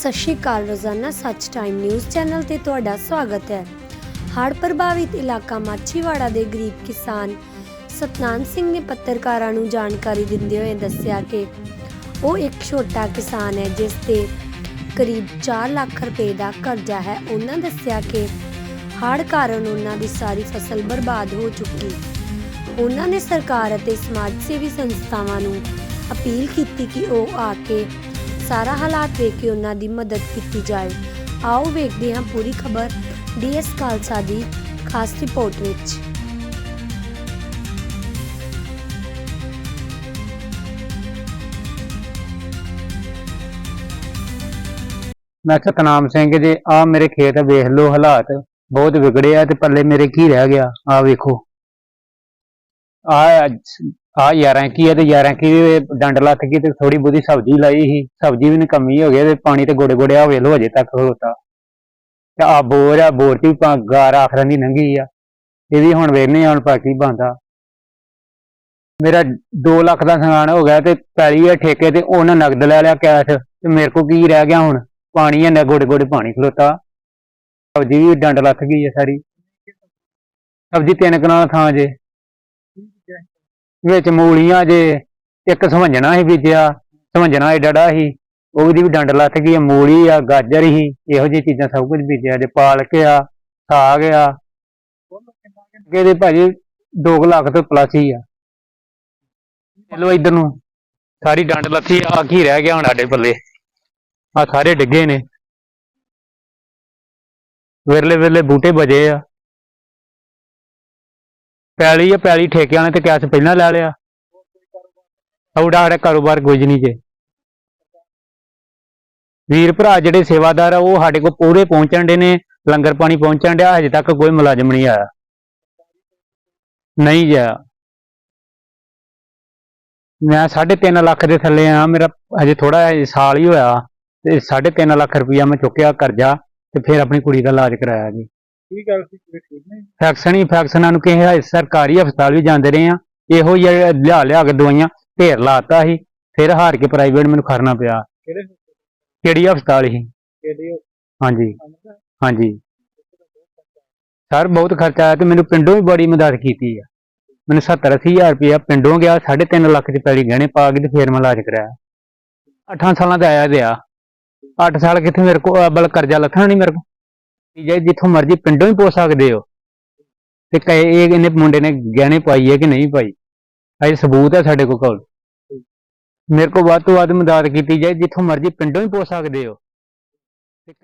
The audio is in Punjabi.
ਸਤਿ ਸ਼੍ਰੀ ਅਕਾਲ ਰੋਜ਼ਾਨਾ ਸੱਚ ਟਾਈਮ ਨਿਊਜ਼ ਚੈਨਲ ਤੇ ਤੁਹਾਡਾ ਸਵਾਗਤ ਹੈ। ਹੜ੍ਹ ਪ੍ਰਭਾਵਿਤ ਇਲਾਕਾ ਮਾਛੀਵਾੜਾ ਦੇ ਗਰੀਬ ਕਿਸਾਨ ਸਤਨਾਮ ਸਿੰਘ ਨੇ ਪੱਤਰਕਾਰਾਂ ਨੂੰ ਜਾਣਕਾਰੀ ਦਿੰਦੇ ਹੋਏ ਦੱਸਿਆ ਕਿ ਉਹ ਇੱਕ ਛੋਟਾ ਕਿਸਾਨ ਹੈ, ਜਿਸ ਤੇ ਕਰੀਬ 4 ਲੱਖ ਰੁਪਏ ਦਾ ਕਰਜ਼ਾ ਹੈ। ਉਹਨਾਂ ਦੱਸਿਆ ਕਿ ਹੜ੍ਹ ਕਾਰਨ ਉਹਨਾਂ ਦੀ ਸਾਰੀ ਫਸਲ ਬਰਬਾਦ ਹੋ ਚੁੱਕੀ। ਉਹਨਾਂ ਨੇ ਸਰਕਾਰ ਅਤੇ ਸਮਾਜ ਸੇਵੀ ਸੰਸਥਾਵਾਂ ਨੂੰ ਅਪੀਲ ਕੀਤੀ ਕਿ ਉਹ ਆ ਕੇ ਹਾਲਾਤ ਵੇਖ ਕੇ ਉਹਨਾਂ ਦੀ ਮਦਦ ਕੀਤੀ ਜਾਏ। ਆਓ ਵੇਖਦੇ ਹਾਂ ਪੂਰੀ ਖਬਰ ਡੀਐਸ ਖਾਲਸਾ ਦੀ ਖਾਸ ਰਿਪੋਰਟ ਵਿੱਚ। ਮੈਂ ਸਤਨਾਮ ਸਿੰਘ ਜੀ ਆ ਮੇਰੇ ਖੇਤ ਵੇਖ ਲਓ ਹਾਲਾਤ। ਬਹੁਤ ਵਿਗੜੇ ਆ ਤੇ ਪੱਲੇ ਮੇਰੇ ਕੀ ਰਹਿ ਗਿਆ। ਆ ਵੇਖੋ। ਆ ਆ 11 ਕੀ ਆ ਤੇ 11 ਕੀ ਦੇ ਡੰਡ ਲੱਥ ਗਈ ਤੇ ਥੋੜੀ ਬਹੁਤੀ ਸਬਜ਼ੀ ਲਾਈ ਸੀ। ਸਬਜ਼ੀ ਵੀ ਨਿਕੰਮੀ ਹੋ ਗਈ ਤੇ ਪਾਣੀ ਤੇ ਗੋੜੇ ਗੋੜੇ ਆ ਵੇਖ ਲਓ ਅਜੇ ਤੱਕ ਖਲੋਤਾ ਤੇ। ਆ ਬੋਰ ਆ, ਬੋਰ ਚ ਵੀ ਗਾਰ ਆਖਰਾਂ ਦੀ ਲੰਘੀ ਆ। ਇਹ ਵੀ ਹੁਣ ਵੇਖਨੇ ਹੁਣ ਪਾ ਬੰਦਾ ਮੇਰਾ 2 ਲੱਖ ਦਾ ਸਮਾਨ ਹੋ ਗਿਆ ਤੇ ਪੈਲੀ ਆ ਠੇਕੇ ਤੇ ਉਹਨਾਂ ਨਗਦ ਲੈ ਲਿਆ ਕੈਸ਼। ਤੇ ਮੇਰੇ ਕੋ ਕੀ ਰਹਿ ਗਿਆ ਹੁਣ? ਪਾਣੀ ਹੈ ਗੋਡੇ ਗੋਡੇ ਪਾਣੀ ਖਲੋਤਾ। ਸਬਜ਼ੀ ਵੀ ਡੰਡ ਲੱਥ ਗਈ ਆ ਸਾਰੀ। ਸਬਜ਼ੀ ਤਿੰਨ ਕਨਾਲ ਥਾਂ ਜੇ। ਵਿੱਚ ਮੂਲੀਆਂ ਜੇ, ਇੱਕ ਸਮਝਣਾ ਹੀ ਬੀਜਿਆ ਸਮਝਣਾ ਏਡਾ ਸੀ ਉਹਦੀ ਵੀ ਡੰਡ ਲੱਥ ਗਈ ਹੈ ਮੂਲੀ ਆ, ਗਾਜਰ ਹੀ ਇਹੋ ਜਿਹੀ ਚੀਜ਼ਾਂ ਸਭ ਕੁਝ ਬੀਜਿਆ, ਜੇ ਪਾਲਕ ਆ, ਸਾਗ ਆ। ਇਹਦੇ ਭਾਜੀ 2 ਲੱਖ ਤੋਂ ਪਲੱਸ ਹੀ ਆ। ਚਲੋ ਇਧਰ ਨੂੰ, ਸਾਰੀ ਡੰਡ ਲੱਥੀ ਆ ਕੀ ਰਹਿ ਗਿਆ ਹੁਣ ਸਾਡੇ ਪੱਲੇ। ਆ ਸਾਰੇ ਡਿੱਗੇ ਨੇ। ਵਿਰਲੇ ਵਿਰਲੇ ਬੂਟੇ ਬਜੇ ਆ। ਪੈਲੀ ਆ, ਪੈਲੀ ਠੇਕਿਆਂ ਨੇ ਤੇ ਕੈਸ਼ ਪਹਿਲਾਂ ਲੈ ਲਿਆ। ਆਉਡਾ ਸਾਡਾ ਕਾਰੋਬਾਰ ਕੁਝ ਨਹੀਂ ਜੇ। ਵੀਰ ਭਰਾ ਜਿਹੜੇ ਸੇਵਾਦਾਰ ਆ, ਉਹ ਸਾਡੇ ਕੋਲ ਪੂਰੇ ਪਹੁੰਚਣ ਦੇ ਨੇ, ਲੰਗਰ ਪਾਣੀ ਪਹੁੰਚਣ ਡਿਆ, ਹਜੇ ਤੱਕ ਕੋਈ ਮੁਲਾਜ਼ਮ ਨਹੀਂ ਆਇਆ। ਨਹੀਂ ਗਿਆ। ਮੈਂ 3.5 ਲੱਖ ਦੇ ਥੱਲੇ ਆ, ਮੇਰਾ ਹਜੇ ਥੋੜਾ ਸਾਲ ਹੀ ਹੋਇਆ, ਤੇ 3.5 ਲੱਖ ਰੁਪਇਆ ਮੈਂ ਚੁੱਕਿਆ ਕਰਜ਼ਾ, ਤੇ ਫਿਰ ਆਪਣੀ ਕੁੜੀ ਦਾ ਇਲਾਜ ਕਰਾਇਆ ਜੀ। ਕੀ ਗੱਲ ਸੀ ਕੋਈ ਠੀਕ ਨਹੀਂ? ਫੈਕਸ਼ਨ ਹੀ ਫੈਕਸ਼ਨਾਂ ਨੂੰ ਕਿਸੇ ਹਜੇ ਸਰਕਾਰੀ ਹਸਪਤਾਲ ਵੀ ਜਾਂਦੇ ਰਹੇ ਆ। ਇਹੋ ਹੀ ਲਿਆ ਲਿਆ ਕੇ ਦਵਾਈਆਂ ਢੇਰ ਲਾਤਾ ਸੀ। ਫਿਰ ਹਾਰ ਕੇ ਪ੍ਰਾਈਵੇਟ ਮੈਨੂੰ ਖੜਨਾ ਪਿਆ। ਕਿਹੜੇ ਕਿਹੜੀ ਹਸਪਤਾਲ ਸੀ? ਕਿਹੜੇ ਹਾਂਜੀ। ਹਾਂਜੀ। ਸਰ ਬਹੁਤ ਖਰਚਾ ਆਇਆ ਤੇ ਮੈਨੂੰ ਪਿੰਡੋਂ ਵੀ ਬੜੀ ਮਦਦ ਕੀਤੀ ਆ। ਮੈਨੂੰ 70 ਅੱਸੀ ਹਜ਼ਾਰ ਰੁਪਇਆ ਪਿੰਡੋਂ ਗਿਆ 3.5 ਲੱਖ ਚ ਪੈਲੀ ਗਹਿਣੇ ਪਾ ਕੇ ਤੇ ਫਿਰ ਮੈਂ ਇਲਾਜ ਕਰਾਇਆ। 8 ਸਾਲਾਂ ਦਾ ਆਇਆ ਦਿਆ 8 ਸਾਲ ਕਿੱਥੇ ਮੇਰੇ ਕੋਲ ਬਲ ਕਰਜ਼ਾ ਲੱਥਣਾ ਨਹੀਂ ਮੇਰੇ ਕੋਲ ਜੇ ਜਿੱਥੋਂ ਮਰਜ਼ੀ ਪਿੰਡੋਂ ਹੀ ਪੋ ਸਕਦੇ ਹੋ। ਤੇ ਕਹੇ ਇਹ ਇਹਨੇ ਮੁੰਡੇ ਨੇ ਗਹਿਣੇ ਪਾਈ ਹੈ ਕਿ ਨਹੀਂ ਪਾਈ? ਅਜੇ ਸਬੂਤ ਹੈ ਸਾਡੇ ਕੋਲ ਕੋਲ। ਮੇਰੇ ਕੋਲ ਵੱਧ ਤੋਂ ਵੱਧ ਮਦਦ ਕੀਤੀ ਜਾਏ, ਜਿੱਥੋਂ ਮਰਜ਼ੀ ਪਿੰਡੋਂ ਹੀ ਪੋ ਸਕਦੇ ਹੋ। ਤੇ